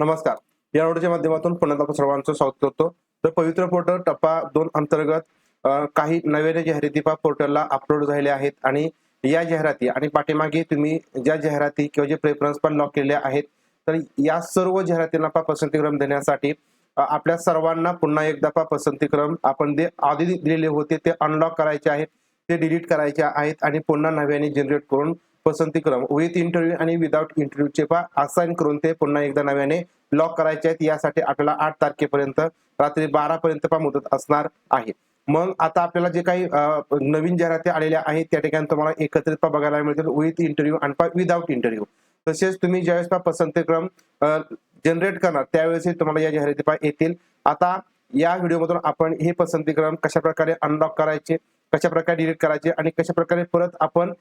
नमस्कार. या नोटच्या माध्यमातून पुन्हा आपण सर्वांचं स्वागत करतो. तर पवित्र पोर्टल टप्पा दोन अंतर्गत काही नव्याने जाहिराती पा पोर्टलला अपलोड झालेले आहेत आणि या जाहिराती आणि पाठीमागे तुम्ही ज्या जाहिराती किंवा जे प्रेफरन्स पण लॉक केले आहेत तर या सर्व जाहिरातींना पा पसंतीक्रम देण्यासाठी आपल्या सर्वांना पुन्हा एकदा पा पसंतीक्रम आपण जे आधी दिलेले होते ते अनलॉक करायचे आहेत ते डिलीट करायचे आहेत आणि पुन्हा नव्याने जनरेट करून पसंतीक्रम विथ इंटरव्ह्यू आणि विदाउट इंटरव्ह्यूचे पा असाइन करून ते पुन्हा एकदा नव्याने लॉक करायचे आहेत. यासाठी आपल्याला आठ तारखेपर्यंत रात्री बारा पर्यंत मुदत असणार आहे. मग आता आपल्याला जे काही नवीन जाहिराती आलेल्या आहेत त्या ठिकाणी तुम्हाला एकत्रित पा बघायला मिळतील. विथ इंटरव्ह्यू आणि पा विदाउट इंटरव्ह्यू तसेच तुम्ही ज्यावेळेस पा पसंतीक्रम जनरेट करणार त्यावेळेस तुम्हाला या जाहिराती पा येतील. आता या व्हिडिओमधून आपण हे पसंतीक्रम कशा प्रकारे अनलॉक करायचे कशा प्रकारे डिलीट करायचे आणि कशा प्रकारे परत आपण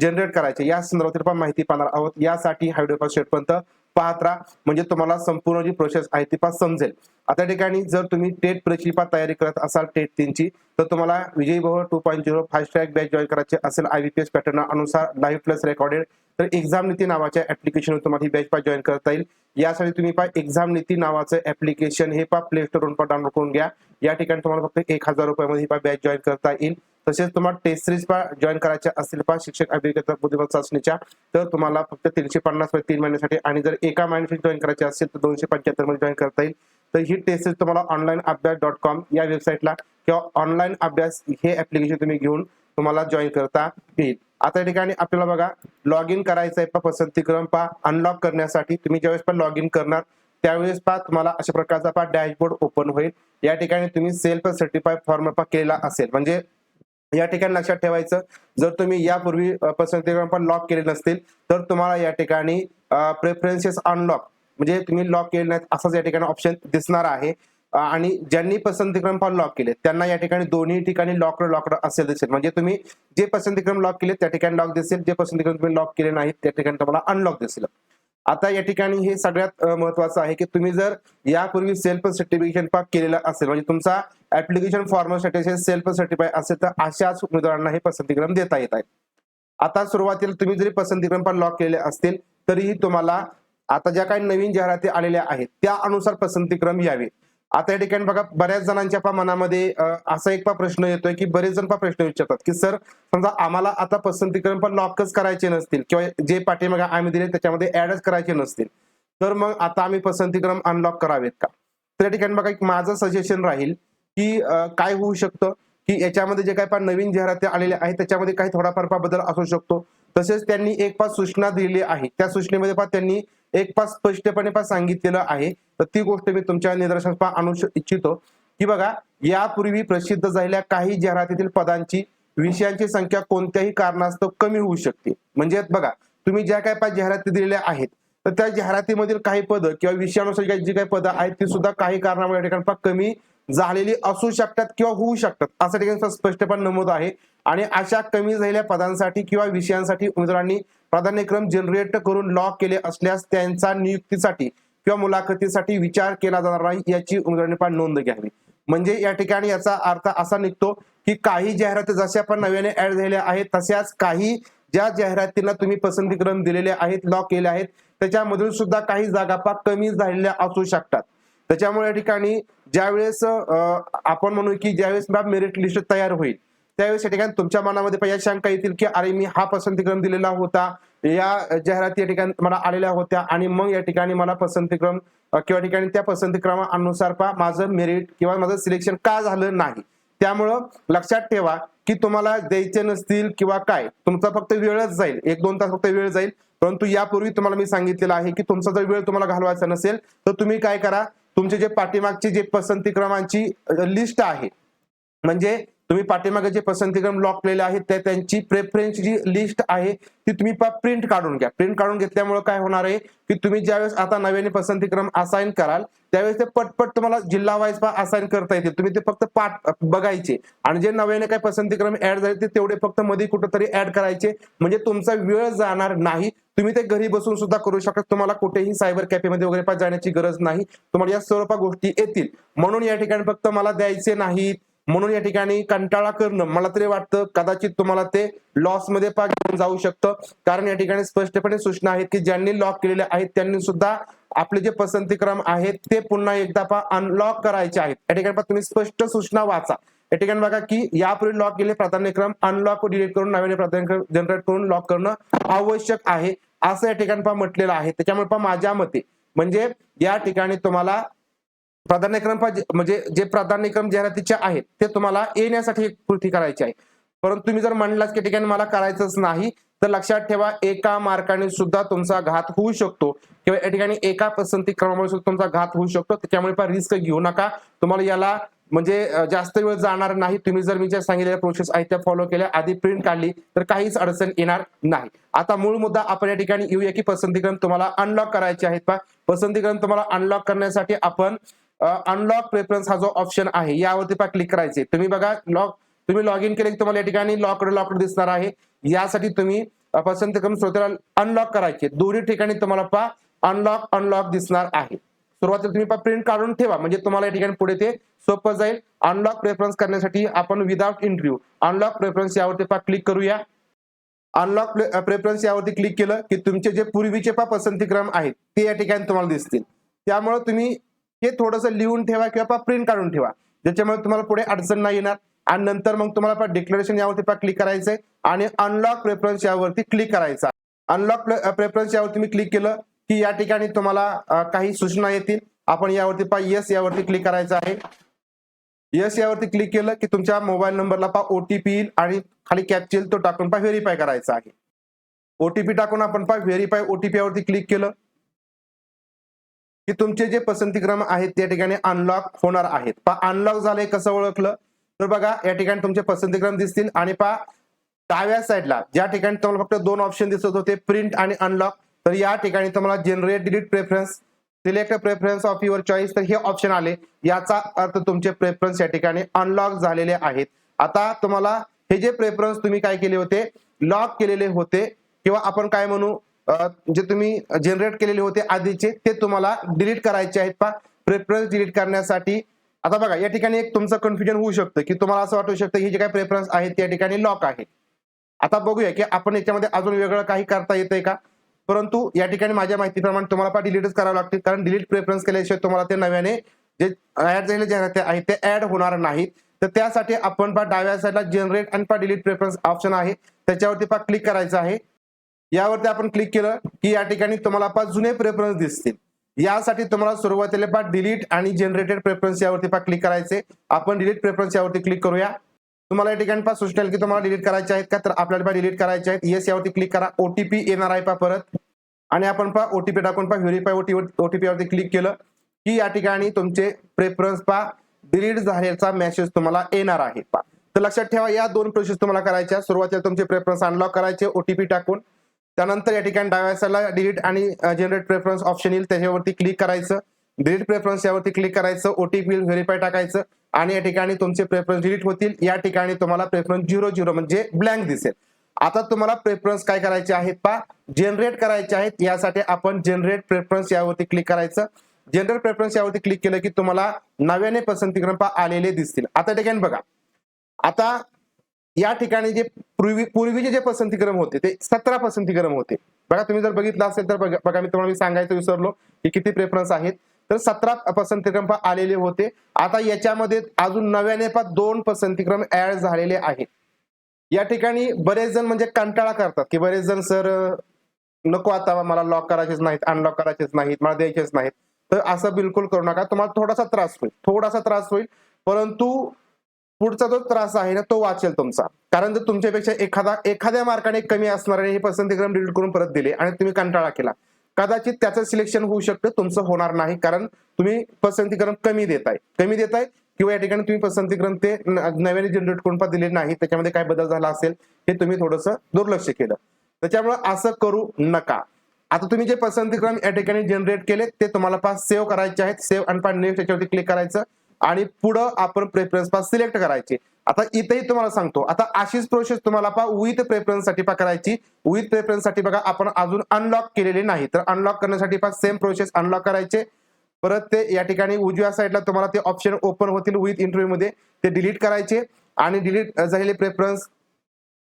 जनरेट करायचे? या संदर्भातील पण माहिती पाहणार आहोत. यासाठी हा व्हिडिओ शेवटपर्यंत पाहत राहा. म्हणजे तुम्हाला संपूर्ण जी प्रोसेस आहे ती पास समजेल. आता ठिकाणी जर तुम्ही टेट परीक्षेची तयारी करत असाल टेट तीनची तर तुम्हाला Vijayi Bhavan two point zero fast track batch join करायचे असेल. आयबीपीएस पॅटर्न अनुसार लाईव्ह प्लस रेकॉर्डेड तर एक्झाम नीती नावाच्या ऍप्लिकेशनवर तुम्हाला ही बॅच पा जॉईन करता येईल. यासाठी तुम्ही पा एक्झाम नीती नावाचं ऍप्लिकेशन हे पा प्ले स्टोरवरून पण डाउनलोड करून घ्या. या ठिकाणी तुम्हाला फक्त एक हजार रुपयामध्ये ही पा बॅच जॉईन करता येईल. तसेच तुम्हाला टेस्ट सिरीज पा जॉईन करायच्या असतील पा शिक्षक अभिज्ञता बुद्धिबळ चाचणीच्या तर तुम्हाला फक्त तीनशे पन्नास म्हणजे तीन महिन्यासाठी आणि जर एका महिन्यासाठी जॉईन करायचे असेल तर दोनशे पंच्याहत्तरमध्ये जॉईन करता येईल. तर ही टेस्ट सिरीज तुम्हाला ऑनलाईन अभ्यास डॉट कॉम या वेबसाईटला किंवा ऑनलाईन अभ्यास हे ऍप्लिकेशन तुम्ही घेऊन तुम्हाला जॉईन करता येईल. आता या ठिकाणी आपल्याला बघा लॉग इन करायचं आहे पा पसंतीक्रम पा अनलॉक करण्यासाठी. तुम्ही ज्यावेळेस पण लॉग इन करणार त्यावेळेस पा तुम्हाला अशा प्रकारचा पा डॅशबोर्ड ओपन होईल. या ठिकाणी तुम्ही सेल्फ सर्टिफाय फॉर्म केलेला असेल. म्हणजे या ठिकाणी लक्षात ठेवायचं जर तुम्ही यापूर्वी अ, पण लॉक केले नसतील तर तुम्हाला या ठिकाणी प्रेफरन्सेस अनलॉक म्हणजे तुम्ही लॉक केले नाहीत असाच या ठिकाणी ऑप्शन दिसणार आहे. आणि ज्यांनी पसंतीक्रम पण लॉक केले त्यांना या ठिकाणी दोन्ही ठिकाणी लॉक लॉकड असेल दिसेल. म्हणजे तुम्ही जे पसंतीक्रम लॉक केले त्या ठिकाणी लॉक दिसेल जे पसंतीक्रम तुम्ही लॉक केले नाहीत त्या ठिकाणी तुम्हाला अनलॉक दिसेल. आता या ठिकाणी हे सगळ्यात महत्वाचं आहे की तुम्ही जर यापूर्वी सेल्फ सर्टिफिकेशन पास केलेलं असेल म्हणजे तुमचा ऍप्लिकेशन सर्टिफिकेशन सेल्फ सर्टिफाय असेल तर अशाच उमेदवारांना हे पसंतीक्रम देता येत आहे. आता सुरुवातीला तुम्ही जरी पसंतीक्रम पण लॉक केले असतील तरीही तुम्हाला आता ज्या काही नवीन जाहिराती आलेल्या आहेत त्या अनुसार पसंतीक्रम यावे. आता या ठिकाणी बघा बऱ्याच जणांच्या पा मनामध्ये असा एक पा प्रश्न येतोय की बरेच जण पा प्रश्न विचारतात की सर समजा आम्हाला आता पसंतीकरण पण लॉकच करायचे नसतील किंवा जे पाठीमागे आम्ही दिले त्याच्यामध्ये ऍडच करायचे नसतील तर मग आता आम्ही पसंतीक्रम अनलॉक करावेत का? तर या ठिकाणी बघा एक माझं सजेशन राहील की काय होऊ शकतं की याच्यामध्ये जे काही पा नवीन जाहिराती आलेल्या आहेत त्याच्यामध्ये काही थोडाफार पा बदल असू शकतो. तसेच त्यांनी एक पाच सूचना दिली आहे. त्या सूचनेमध्ये पा त्यांनी एक पास स्पष्टपणे पास सांगितलेलं आहे. तर ती गोष्ट मी तुमच्या निदर्शनास आणू इच्छितो. की बघा यापूर्वी प्रसिद्ध झालेल्या काही जाहिरातीतील पदांची विषयांची संख्या कोणत्याही कारणास्तव कमी होऊ शकते. म्हणजे बघा तुम्ही ज्या काही पाच जाहिराती दिलेल्या आहेत तर त्या जाहिरातीमधील काही पदं किंवा विषयानुसार जी काही- पदं आहेत ती सुद्धा काही कारणामुळे या ठिकाणी कमी झालेली असू शकतात किंवा होऊ शकतात. असं ठिकाणी स्पष्टपणे नमूद आहे. आणि अशा कमी झालेल्या पदांसाठी किंवा विषयांसाठी उमेदवारांनी प्राधान्यक्रम जनरेट करून लॉक केले असल्यास त्यांचा नियुक्तीसाठी किंवा मुलाखतीसाठी विचार केला जाणार नाही याची उमेदवारांनी पण नोंद घ्यावी. म्हणजे या ठिकाणी याचा अर्थ असा निघतो की काही जाहिराती जशा पण नव्याने ऍड झालेल्या आहेत तशाच काही ज्या जाहिरातींना तुम्ही पसंतीक्रम दिलेले आहेत लॉक केले आहेत त्याच्यामधून सुद्धा काही जागापा कमी झालेल्या असू शकतात. त्याच्यामुळे या ठिकाणी ज्यावेळेस आपण म्हणू की ज्यावेळेस मेरिट लिस्ट तयार होईल त्यावेळेस या ठिकाणी तुमच्या मनामध्ये पण या शंका येतील की अरे मी हा पसंतीक्रम दिलेला होता या जाहिराती या ठिकाणी मला आलेल्या होत्या आणि मग या ठिकाणी मला पसंतीक्रम किंवा ठिकाणी त्या पसंतीक्रमानुसार पा माझं मेरिट किंवा माझं सिलेक्शन का झालं नाही? त्यामुळं लक्षात ठेवा की तुम्हाला द्यायचे नसतील किंवा काय तुमचा फक्त वेळच जाईल एक दोन तास फक्त वेळ जाईल परंतु यापूर्वी तुम्हाला मी सांगितलेलं आहे की तुमचा जर वेळ तुम्हाला घालवायचा नसेल तर तुम्ही काय करा तुमचे जे पाठीमागची जे पसंतीक्रमांची लिस्ट आहे म्हणजे तुम्ही पाठीमागे जे पसंतीक्रम लॉक केलेले आहेत ते त्यांची प्रेफरन्स जी लिस्ट आहे ती तुम्ही प्रिंट काढून घ्या. प्रिंट काढून घेतल्यामुळे काय होणार आहे की तुम्ही ज्यावेळेस आता नव्याने पसंतीक्रम असाइन कराल त्यावेळेस ते पटपट तुम्हाला जिल्हा वाईज असाइन करता येतील तुम्ही ते फक्त पाठ बघायचे. आणि जे नव्याने काही पसंतीक्रम ऍड झाले ते तेवढे फक्त मध्ये कुठेतरी ऍड करायचे. म्हणजे तुमचा वेळ जाणार नाही. तुम्ही ते घरी बसून सुद्धा करू शकता. तुम्हाला कुठेही सायबर कॅफेमध्ये वगैरे जाण्याची गरज नाही. तुम्हाला या सर्व गोष्टी येतील. म्हणून या ठिकाणी फक्त मला द्यायचे नाहीत. म्हणून या ठिकाणी कंटाळा करणं मला तरी वाटतं कदाचित तुम्हाला ते लॉसमध्ये पा घेऊन जाऊ शकतं. कारण या ठिकाणी स्पष्टपणे सूचना आहेत की ज्यांनी लॉक केलेले आहेत त्यांनी सुद्धा आपले जे पसंती क्रम आहेत ते पुन्हा एकदा पा अनलॉक करायचे आहेत. या ठिकाणी तुम्ही स्पष्ट सूचना वाचा. या ठिकाणी बघा की यापूर्वी लॉक केलेले प्राधान्यक्रम अनलॉक डिलीट करून नव्याने प्राधान्यक्रम जनरेट करून लॉक करणं आवश्यक आहे. असं या ठिकाणी पहा म्हटलेलं आहे. त्याच्यामुळे पहा माझ्या मते म्हणजे या ठिकाणी तुम्हाला प्राधान्यक्रम म्हणजे जे प्राधान्यक्रम जाहिरातीचे आहेत ते तुम्हाला येण्यासाठी एक कृती करायची आहे. परंतु तुम्ही जर म्हणलाच की ठिकाणी मला करायचंच नाही तर लक्षात ठेवा एका मार्काने सुद्धा तुमचा घात होऊ शकतो. किंवा या ठिकाणी एका पसंती क्रमामुळे सुद्धा तुमचा घात होऊ शकतो त्याच्यामुळे पण रिस्क घेऊ नका. तुम्हाला याला म्हणजे जास्त वेळ जाणार नाही. तुम्ही जर मी ज्या सांगितलेल्या प्रोसेस आहेत त्या फॉलो केल्या आधी प्रिंट काढली तर काहीच अडचण येणार नाही. आता मूळ मुद्दा आपण या ठिकाणी येऊया की पसंतीकरण तुम्हाला अनलॉक करायचे आहेत का? पसंतीकरण तुम्हाला अनलॉक करण्यासाठी आपण अनलॉक प्रेफरन्स हा जो ऑप्शन आहे यावरती पहा क्लिक करायचे. तुम्ही बघा लॉक तुम्ही लॉग इन केले की तुम्हाला या ठिकाणी लॉकड लॉकड दिसणार आहे. यासाठी तुम्ही पसंत पसंतीक्रम स्रोताला अनलॉक करायचे. दोन्ही ठिकाणी तुम्हाला पहा अनलॉक अनलॉक दिसणार आहे. सुरुवातीला तुम्ही पहा प्रिंट काढून ठेवा. म्हणजे तुम्हाला या ठिकाणी पुढे ते सोपं जाईल. अनलॉक प्रेफरन्स करण्यासाठी आपण विदाउट इंटरव्ह्यू अनलॉक प्रेफरन्स यावरती पहा क्लिक करूया. अनलॉक प्रेफरन्स यावरती क्लिक केलं की तुमचे जे पूर्वीचे पा पसंतीक्रम आहेत ते या ठिकाणी तुम्हाला दिसतील. त्यामुळे तुम्ही हे थोडंसं लिहून ठेवा किंवा प्रिंट काढून ठेवा. ज्याच्यामुळे तुम्हाला पुढे अडचण नाही येणार. आणि नंतर मग तुम्हाला डिक्लेरेशन यावरती पहा क्लिक करायचंय. आणि अनलॉक प्रेफरन्स यावरती क्लिक करायचा. अनलॉक प्रेफरन्स यावर तुम्ही क्लिक केलं की या ठिकाणी तुम्हाला काही सूचना येतील. आपण यावरती पा येस यावरती क्लिक करायचं आहे. येस यावरती क्लिक केलं की तुमच्या मोबाईल नंबरला पा ओटीपी येईल आणि खाली कॅप्चर तो टाकून पा व्हेरीफाय करायचा आहे. ओटीपी टाकून आपण पा व्हेरीफाय ओटीपी यावरती क्लिक केलं. की तुमचे जे पसंतीक्रम आहेत त्या ठिकाणी अनलॉक होणार आहेत. पा अनलॉक झाले कसं ओळखलं? तर बघा या ठिकाणी तुमचे पसंतीक्रम दिसतील आणि पा डाव्या साईडला ज्या ठिकाणी तुम्हाला फक्त दोन ऑप्शन दिसत होते प्रिंट आणि अनलॉक तर या ठिकाणी तुम्हाला generate delete preference select preference of your choice तर हे ऑप्शन आले. याचा अर्थ तुमचे प्रेफरन्स या ठिकाणी अनलॉक झालेले आहेत. आता तुम्हाला हे जे प्रेफरन्स तुम्ही काय केले होते लॉक केलेले होते किंवा आपण काय म्हणू जे तुम्ही जनरेट केलेले होते आधीचे ते तुम्हाला डिलीट करायचे आहेत पा प्रेफरन्स डिलीट करण्यासाठी. आता बघा या ठिकाणी एक तुमचं कन्फ्युजन होऊ शकतं की तुम्हाला असं वाटू शकतं हे जे काही प्रेफरन्स आहेत त्या ठिकाणी लॉक आहे. आता बघूया की आपण याच्यामध्ये अजून वेगळं काही करता येतंय का? परंतु या ठिकाणी माझ्या माहितीप्रमाणे तुम्हाला पण डिलीटच करावं लागतील कारण डिलीट प्रेफरन्स केल्याशिवाय तुम्हाला ते नव्याने जे ऍड झालेले जे आहेत ते ऍड होणार नाहीत. तर त्यासाठी आपण पा डाव्या साईडला जनरेट आणि पा डिलीट प्रेफरन्स ऑप्शन आहे. त्याच्यावरती पा क्लिक करायचं आहे. यावरती आपण क्लिक केलं की या ठिकाणी तुम्हाला पाच जुने प्रेफरन्स दिसतील. यासाठी तुम्हाला सुरुवातीला पा डिलीट आणि जनरेटेड प्रेफरन्स यावरती पा क्लिक करायचे. आपण डिलीट प्रेफरन्स यावरती क्लिक करूया. तुम्हाला या ठिकाणी पा सूचना की तुम्हाला डिलीट करायचे आहेत का? तर आपल्याला पा डिलीट करायचे आहेत. येस यावरती क्लिक करा. ओटीपी येणार आहे पा परत. आणि आपण पा ओटीपी टाकून पा व्हेरीफाय ओटीपी वरती क्लिक केलं की या ठिकाणी तुमचे प्रेफरन्स पा डिलीट झाल्याचा मेसेज तुम्हाला येणार आहे पा तर लक्षात ठेवा या दोन प्रोसेस तुम्हाला करायच्या सुरुवातीला तुमचे प्रेफरन्स अनलॉक करायचे ओटीपी टाकून. त्यानंतर या ठिकाणी डाव्यासाला डिलीट आणि जनरेट प्रेफरन्स ऑप्शन येईल. त्याच्यावरती क्लिक करायचं. डिलीट प्रेफरन्स यावरती क्लिक करायचं. ओटीपी व्हेरीफाय टाकायचं. आणि या ठिकाणी तुमचे प्रेफरन्स डिलीट होतील. या ठिकाणी तुम्हाला प्रेफरन्स झिरो झिरो म्हणजे ब्लँक दिसेल. आता तुम्हाला प्रेफरन्स काय करायचे आहेत पा जनरेट करायचे आहेत. यासाठी आपण जनरेट प्रेफरन्स यावरती क्लिक करायचं. जनरल प्रेफरन्स यावरती क्लिक केलं की तुम्हाला नव्याने पसंतीक्रम पा आलेले दिसतील. आता ठिकाणी बघा. आता या ठिकाणी जे पूर्वी पूर्वीचे जे पसंतीक्रम होते ते सतरा पसंतीक्रम होते. बघा तुम्ही जर बघितलं असेल तर बघा बघा मी तुम्हाला मी सांगायचं विसरलो की किती प्रेफरन्स आहेत. तर सतरा पसंतीक्रम आलेले होते. आता याच्यामध्ये अजून नव्याने पण दोन पसंतीक्रम ऍड झालेले आहेत. या ठिकाणी बरेच जण म्हणजे कंटाळा करतात की बरेच जण सर नको आता मला लॉक करायचेच नाहीत अनलॉक करायचेच नाहीत मला द्यायचेच नाहीत. तर असं बिलकुल करू नका. तुम्हाला थोडासा त्रास होईल थोडासा त्रास होईल. परंतु पुढचा जो त्रास आहे ना तो वाचेल तुमचा. कारण जर तुमच्यापेक्षा एखादा एखाद्या मार्काने कमी असणारे हे पसंतीक्रम डिलीट करून परत दिले आणि तुम्ही कंटाळा केला कदाचित त्याचं सिलेक्शन होऊ शकतं तुमचं होणार नाही कारण तुम्ही पसंतीक्रम कमी देताय. कमी देताय किंवा या ठिकाणी तुम्ही पसंतीक्रम ते नव्याने जनरेट करून पण दिले नाही त्याच्यामध्ये काय बदल झाला असेल हे तुम्ही थोडंसं दुर्लक्ष केलं. त्याच्यामुळे असं करू नका. आता तुम्ही जे पसंतीक्रम या ठिकाणी जनरेट केले ते तुम्हाला पास सेव्ह करायचे आहेत. सेव्ह आणि नेक्स्ट याच्यावरती क्लिक करायचं. आणि पुढं आपण प्रेफरन्स पास सिलेक्ट करायचे. आता इथेही तुम्हाला सांगतो. आता अशीच प्रोसेस तुम्हाला पा विथ प्रेफरन्ससाठी पा करायची. विथ प्रेफरन्ससाठी बघा आपण अजून अनलॉक केलेले नाही. तर अनलॉक करण्यासाठी पा सेम प्रोसेस अनलॉक करायचे. परत ते या ठिकाणी उजव्या साईडला तुम्हाला ते ऑप्शन ओपन होतील विथ इंटरव्ह्यू मध्ये. ते डिलीट करायचे. आणि डिलीट झालेले प्रेफरन्स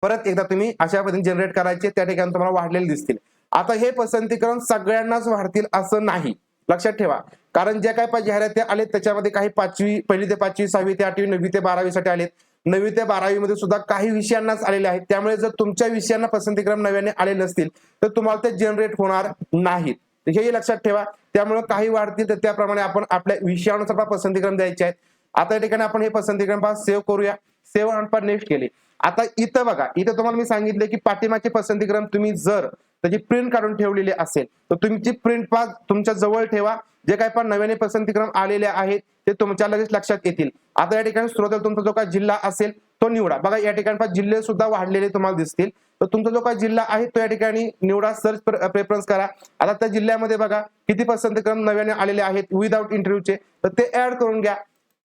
परत एकदा तुम्ही अशा पद्धतीने जनरेट करायचे. त्या ठिकाणी तुम्हाला वाढलेले दिसतील. आता हे पसंतीकरण सगळ्यांनाच वाढतील असं नाही. लक्षात ठेवा. कारण ज्या काय पाच जाहिराती आलेत त्याच्यामध्ये काही पाचवी पहिली ते पाचवी सहावी ते आठवी नववी ते बारावी साठी आलेत. नववी ते बारावी मध्ये सुद्धा काही विषयांनाच आलेले आहेत. त्यामुळे जर तुमच्या विषयांना पसंतीक्रम नव्याने आले नसतील तर तुम्हाला ते जनरेट होणार नाहीत. हेही लक्षात ठेवा. त्यामुळे काही वाढतील तर त्याप्रमाणे आपण आपल्या विषयानुसार पसंतीक्रम द्यायचे आहेत. आता या ठिकाणी आपण हे पसंतीक्रम पास सेव्ह करूया. सेव्ह आणि पण नेक्स्ट केले. आता इथं बघा. इथं तुम्हाला मी सांगितले की पाठीमागचे पसंतीक्रम तुम्ही जर त्याची प्रिंट काढून ठेवलेली असेल तर तुमची प्रिंट पास तुमच्या जवळ ठेवा. जे काही पण नव्याने पसंतीक्रम आलेले आहेत ते तुमच्या लगेच लक्षात येतील. आता या ठिकाणी स्रोत तुमचा जो काही जिल्हा असेल तो निवडा. बघा या ठिकाणी जिल्हे सुद्धा वाढलेले तुम्हाला दिसतील. तर तुमचा जो काही जिल्हा आहे तो या ठिकाणी निवडा सर्च प्रेफरन्स करा. आता त्या जिल्ह्यामध्ये बघा किती पसंतीक्रम नव्याने आलेले आहेत विदाऊट इंटरव्ह्यूचे तर ते ऍड करून घ्या.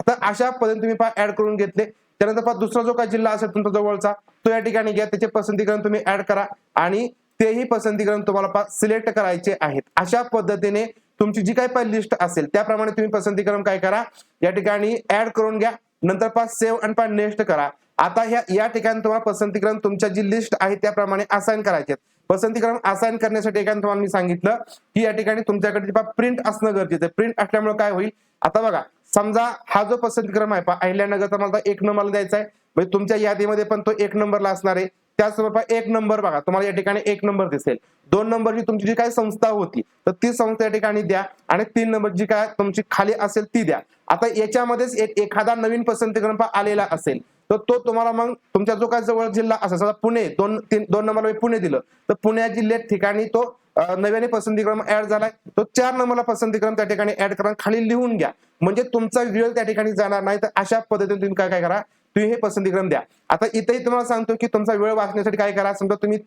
आता अशा पद्धतीने तुम्ही पहा ऍड करून घेतले. त्यानंतर पहा दुसरा जो काही जिल्हा असेल तुमचा जवळचा तो या ठिकाणी घ्या. त्याचे पसंतीकरण तुम्ही ऍड करा. आणि तेही पसंतीकरण तुम्हाला सिलेक्ट करायचे आहेत. अशा पद्धतीने तुमची जी काही लिस्ट असेल त्याप्रमाणे तुम्ही पसंतीकरण काय करा? या ठिकाणी ऍड करून घ्या नंतर पास सेव्ह आणि पा नेक्स्ट करा. आता ह्या या ठिकाणी तुम्हाला पसंतीकरण तुमच्या जी लिस्ट आहे त्याप्रमाणे असाइन करायचे पसंतीकरण असाइन करण्यासाठी एकाने तुम्हाला मी सांगितलं की या ठिकाणी तुमच्याकडे प्रिंट असणं गरजेचं आहे. प्रिंट असल्यामुळे काय होईल? आता बघा समजा हा जो पसंतीक्रम आहे पा अहिल्यानगरचा मला एक नंबरला द्यायचा आहे. म्हणजे तुमच्या यादीमध्ये पण तो एक नंबरला असणार आहे. त्याचबरोबर एक नंबर बघा तुम्हाला या ठिकाणी एक नंबर दिसेल. दोन नंबरची तुमची जी काही संस्था होती तर ती संस्था या ठिकाणी द्या आणि तीन नंबर जी काय तुमची खाली असेल ती द्या. आता याच्यामध्येच एक एखादा नवीन पसंती पहा आलेला असेल तर तो तुम्हाला मग तुमच्या जो काय जवळ जिल्हा असेल समजा पुणे दोन तीन दोन नंबरला पुणे दिलं तर पुणे जिल्ह्यात ठिकाणी तो नव्याने पसंतीक्रम ऍड झालाय तो चार नंबरला पसंतीक्रम त्या ठिकाणी ऍड करा खाली लिहून घ्या. म्हणजे तुमचा वेळ त्या ठिकाणी जाणार नाही तर अशा पद्धतीने तुम्ही काय काय करा तुम्ही हे पसंतीक्रम द्या. आता इथेही तुम्हाला सांगतो की तुमचा वेळ वाचण्यासाठी काय करा समजा तुम्ही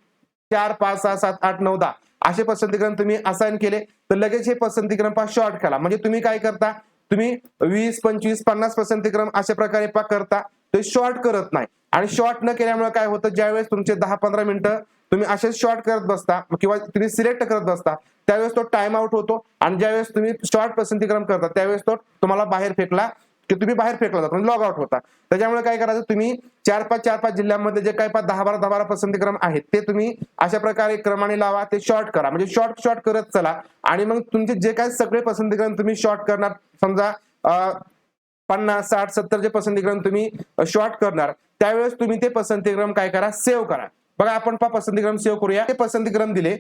चार पाच सहा सात आठ नऊ दहा असे पसंतीक्रम तुम्ही असाइन केले तर लगेच हे पसंतीक्रम पा शॉर्ट करा. म्हणजे तुम्ही काय करता? तुम्ही वीस पंचवीस पन्नास पसंतीक्रम अशा प्रकारे पा करता. ते शॉर्ट करत नाही. आणि शॉर्ट न केल्यामुळे काय होतं? ज्यावेळेस तुमचे दहा पंधरा मिनिटं तुम्ही असे शॉर्ट करत बसता किंवा तुम्ही सिलेक्ट करत बसता त्यावेळेस तो टाइम आउट होतो. आणि ज्यावेळेस तुम्ही शॉर्ट पसंतीक्रम करता त्यावेळेस तो तुम्हाला बाहेर फेकला की तुम्ही बाहेर फेकला जातो म्हणजे लॉग आउट होता. त्याच्यामुळे काय करायचं तुम्ही चार पाच चार पाच जिल्ह्यांमध्ये जे काही पाच दहा बारा दहा बारा पसंतीक्रम आहेत ते तुम्ही अशा प्रकारे क्रमाने लावा ते शॉर्ट करा. म्हणजे शॉर्ट शॉर्ट करत चला. आणि मग तुमचे जे काही सगळे पसंतीक्रम तुम्ही शॉर्ट करणार समजा पन्नास साठ सत्तर जे पसंतीक्रम तुम्ही शॉर्ट करणार त्यावेळेस तुम्ही ते पसंतीक्रम काय करा सेव्ह करा. बघा आपण पा पसंतीक्रम सेव्ह करूया. ते पसंतीक्रम दिले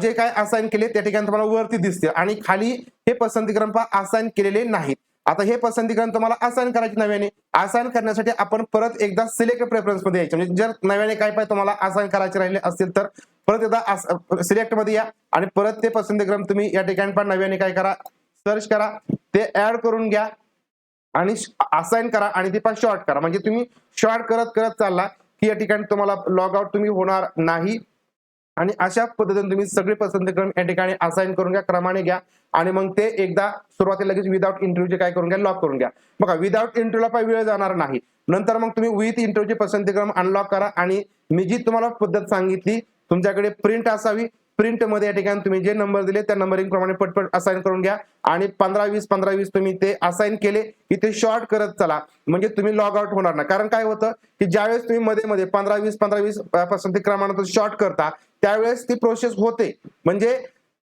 जे काय असाइन केले त्या ठिकाणी तुम्हाला वरती दिसते आणि खाली हे पसंतीक्रम पा असाइन केलेले नाहीत. आता हे पसंतीक्रम तुम्हाला असाइन करायचे नव्याने. असाइन करण्यासाठी आपण परत एकदा सिलेक्ट प्रेफरन्समध्ये यायचे. म्हणजे जर नव्याने काय पाहिजे तुम्हाला असाइन करायचे राहिले असतील तर परत एकदा सिलेक्टमध्ये या. आणि परत ते पसंतीक्रम तुम्ही या ठिकाणी पण नव्याने काय करा. सर्च करा. ते ऍड करून घ्या. आणि असाइन करा आणि ते पण शॉर्ट करा. म्हणजे तुम्ही शॉर्ट करत करत चालला की या ठिकाणी तुम्हाला लॉग आउट तुम्ही होणार नाही. आणि अशा पद्धतीने तुम्ही सगळे पसंतीक्रम या ठिकाणी असाइन करून घ्या क्रमाने घ्या. आणि मग ते एकदा सुरुवातीला लगेच विदाउट इंटरव्ह्यूचे काय करून घ्या लॉक करून घ्या. बघा विदाउट इंटरव्ह्यूला पण वेळ जाणार नाही. नंतर मग तुम्ही विथ इंटरव्ह्यूचे पसंतीक्रम अनलॉक करा. आणि मी जी तुम्हाला पद्धत सांगितली तुमच्याकडे प्रिंट असावी प्रिंटमध्ये या ठिकाणी तुम्ही जे नंबर दिले त्या नंबरिंग प्रमाणे पटपट असाइन करून घ्या. आणि पंधरा वीस पंधरा वीस तुम्ही ते असाइन केले की ते शॉर्ट करत चला. म्हणजे तुम्ही लॉग आउट होणार ना कारण काय होतं की ज्यावेळेस तुम्ही मध्ये मध्ये पंधरा वीस पंधरा वीस पर्सेंट क्रमांक शॉर्ट करता त्यावेळेस ती प्रोसेस होते. म्हणजे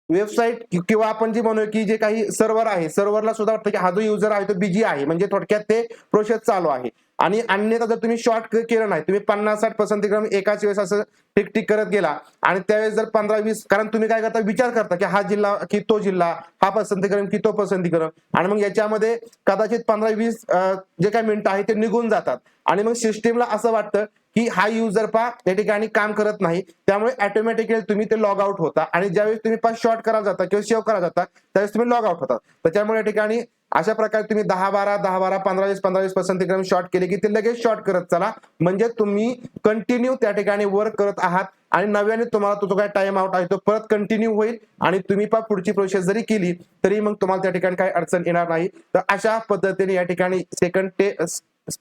वेबसाईट किंवा आपण जे म्हणूया की जे काही सर्व्हर आहे सर्व्हरला सुद्धा वाटतं की हा जो युजर आहे तो बिजी आहे. म्हणजे थोडक्यात ते प्रोसेस चालू आहे. आणि अन्यथा जर तुम्ही शॉर्ट केलं नाही. तुम्ही पन्नास साठ पसंतीक्रम एकाच वेळेस असं टिक टिक करत गेला. आणि त्यावेळेस जर पंधरा वीस कारण तुम्ही काय करता? विचार करता की हा जिल्हा की तो जिल्हा हा पसंतीक्रम की तो पसंतीक्रम आणि मग याच्यामध्ये कदाचित पंधरा वीस जे काही मिनिटं आहे ते निघून जातात. आणि मग सिस्टीमला असं वाटतं की हा युजर पा या ठिकाणी काम करत नाही. त्यामुळे ऑटोमॅटिकली तुम्ही ते लॉग आउट होता. आणि ज्यावेळेस तुम्ही पास शॉर्ट करा जाता किंवा सेव्ह करा जाता त्यावेळेस तुम्ही लॉग आउट होता. त्याच्यामुळे या ठिकाणी अशा प्रकारे तुम्ही दहा बारा दहा बारा पंधरा वीस पंधरा वीस पसंतीक्रम शॉर्ट केले की ते लगेच शॉर्ट करत चला. म्हणजे तुम्ही कंटिन्यू त्या ठिकाणी वर्क करत आहात आणि नव्याने तुम्हाला तो जो काय टाइम आउट आहे तो परत कंटिन्यू होईल आणि तुम्ही पण पुढची प्रोसेस जरी केली तरी मग तुम्हाला त्या ठिकाणी काही अडचण येणार नाही. तर अशा पद्धतीने या ठिकाणी सेकंड ते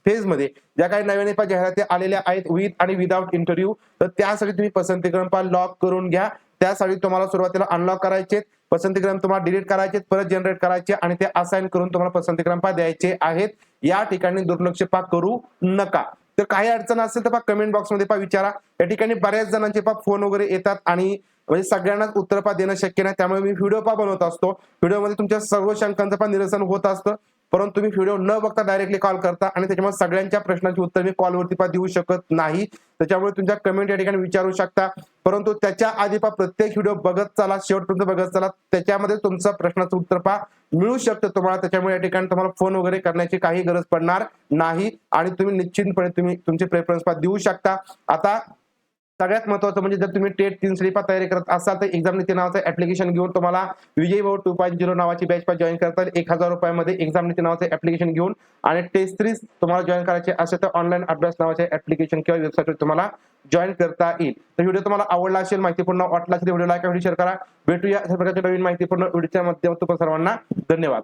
फेजमध्ये ज्या काही नव्याने पा जाहिराती आलेल्या आहेत विथ आणि विदाउट इंटरव्ह्यू तर त्यासाठी तुम्ही पसंतीक्रम पा लॉक करून घ्या. त्यासाठी तुम्हाला सुरुवातीला अनलॉक करायचे पसंतीक्रम तुम्हाला डिलीट करायचे परत जनरेट करायचे आणि ते असाइन करून तुम्हाला पसंतीक्रम पा द्यायचे आहेत. या ठिकाणी दुर्लक्ष पा करू नका. तर काही अडचण असेल तर पा कमेंट बॉक्समध्ये पा विचारा. या ठिकाणी बऱ्याच जणांचे पा फोन वगैरे येतात आणि म्हणजे सगळ्यांनाच उत्तर पा देणं शक्य नाही. त्यामुळे मी व्हिडिओ पा बनवत असतो. व्हिडिओमध्ये तुमच्या सर्व शंकांचं पण निरसन होत असतं. परंतु तुम्ही व्हिडिओ न बघता डायरेक्टली कॉल करता आणि त्याच्यामुळे सगळ्यांच्या प्रश्नांची उत्तर मी कॉलवरती पा देऊ शकत नाही. त्याच्यामुळे तुमच्या कमेंट या ठिकाणी विचारू शकता. परंतु त्याच्या आधी पा प्रत्येक व्हिडिओ बघत चला शेवटपर्यंत बघत चला. त्याच्यामध्ये तुमचं प्रश्नाचं उत्तर पा मिळू शकतं तुम्हाला. त्याच्यामुळे या ठिकाणी तुम्हाला फोन वगैरे करण्याची काही गरज पडणार नाही. आणि तुम्ही निश्चितपणे तुम्ही तुमचे प्रेफरन्स पा देऊ शकता. आता सगळ्यात महत्वाचं म्हणजे जर तुम्ही टेट तीन स्लिपा तयारी करत असाल तर एक्झाम नीती नावाचं ऍप्लिकेशन घेऊन तुम्हाला Vijay Bhau two point zero नावाची बॅच पण जॉईन करता येईल एक हजार रुपयामध्ये एक्झाम नीती नावाचं ऍप्लिकेशन घेऊन आणि टेस्ट थ्री तुम्हाला जॉईन करायचे असेल तर ऑनलाईन अभ्यास नावाचे ऍप्लिकेशन किंवा वेबसाईटवर तुम्हाला जॉईन करता येईल. तर व्हिडिओ तुम्हाला आवडला असेल माहितीपूर्ण वाटला असेल व्हिडिओ लाईक व्हिडिओ शेअर करा. भेटूया अशा प्रकारच्या नवीन माहितीपूर्ण व्हिडिओच्या माध्यमातून सर्वांना. धन्यवाद.